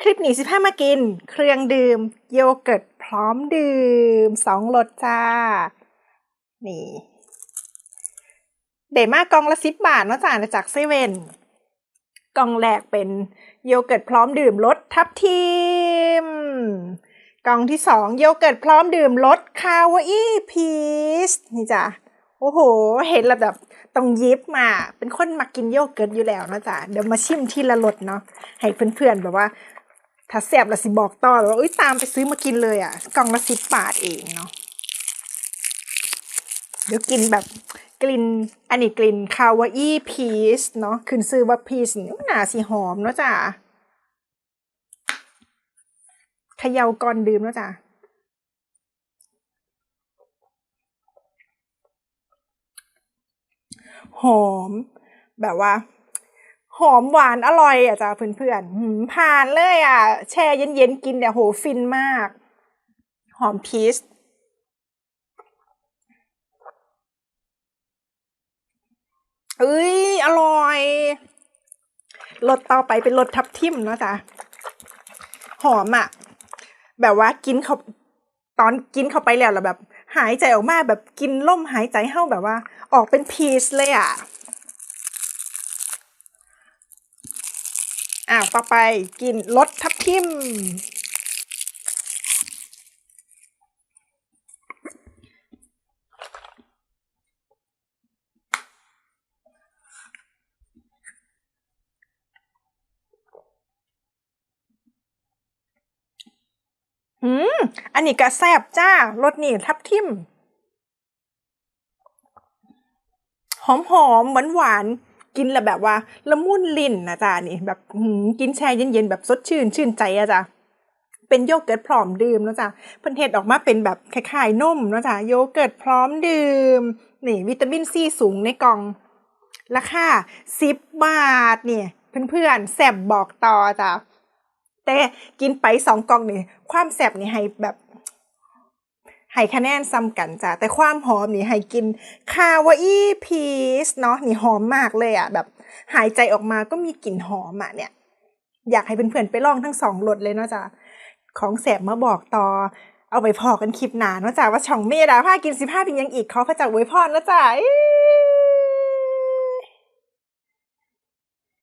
คลิปหนีสิพามากิน เครื่องดื่ม โยเกิร์ตพร้อมดื่มสองรสจ้า นี่ เดมากล่องละสิบบาทเนาะจ้าจากเซเว่นกล่องแรกเป็นโยเกิร์ตพร้อมดื่มรสทับทิมกล่องที่สองโยเกิร์ตพร้อมดื่มรสคาวาอี้พีชนี่จ้ะโอ้โห เห็นแล้วแบบต้องยิบมา เป็นคนมากินโยเกิร์ตอยู่แล้วเนาะจ้ะเดี๋ยวมาชิมทีละรสเนาะ ให้เพื่อนๆแบบว่า ถ้าแซ่บละสิบอกต่อแบบว่าอุ้ยตามไปซื้อมากินเลยอะ กล่องละสิบบาทเองเนาะเดี๋ยวกินแบบกลิ่นอันนี้กลิ่นคาวาอี้พีชเนาะขึ้นซื้อว่าพีชนี่หนาสีหอมเนาะจ้ะเขย่าก่อนดื่มเนาะจ้ะหอมแบบว่า หอมหวานอร่อยอะจ้ะเพื่อนๆหืมผ่านเลยอะ แช่เย็นๆกินเนี่ยโหฟินมาก หอมพีชเอ้ย อร่อยรสต่อไปเป็นรสทับทิมเนาะจ้ะหอมอะ แบบว่ากินเขาตอนกินเข้าไปแล้วแล้วแบบ หายใจออกมาแบบกินล่มหายใจเข้าแบบว่า ออกเป็นพีชเลยอะ อ่าต่อไปกินรสทับทิม อืม อันนี้ก็แซ่บจ้ารสนี่ทับทิม หอมหอมหวานหวาน กินแล้วแบบว่าละมุนลิ้นนะจ๊ะนี่แบบกินแช่เย็นๆแบบสดชื่นชื่นใจอะจ้ะเป็นโยเกิร์ตพร้อมดื่มนะจ๊ะเพิ่นเฮ็ดออกมาเป็นแบบคล้ายๆนมนะจ๊ะโยเกิร์ตพร้อมดื่มนี่วิตามินซีสูงในกล่อง ราคาสิบบาทเนี่ยเพื่อนๆแซ่บบอกต่อจ้ะแต่กินไปสองกล่องนี่ความแซ่บนี่ให้แบบ ให้คะแนนซ้ำกันจ้ะแต่ความหอมนี่ให้กินคาวาอี้พีชเนาะนี่หอมมากเลยอะแบบ หายใจออกมาก็มีกลิ่นหอมอะเนี่ย อยากให้เพื่อนๆไปลองทั้งสองรสเลยเนาะจ้ะของแสบมาบอกต่อ เอาไปพอกันคลิปหนาเนาะจ้ะว่าช่องเมดาผ้ากินสิบห้าเป็นยังอีกเขาพระจ้าอวยพรเนาะจ้ะ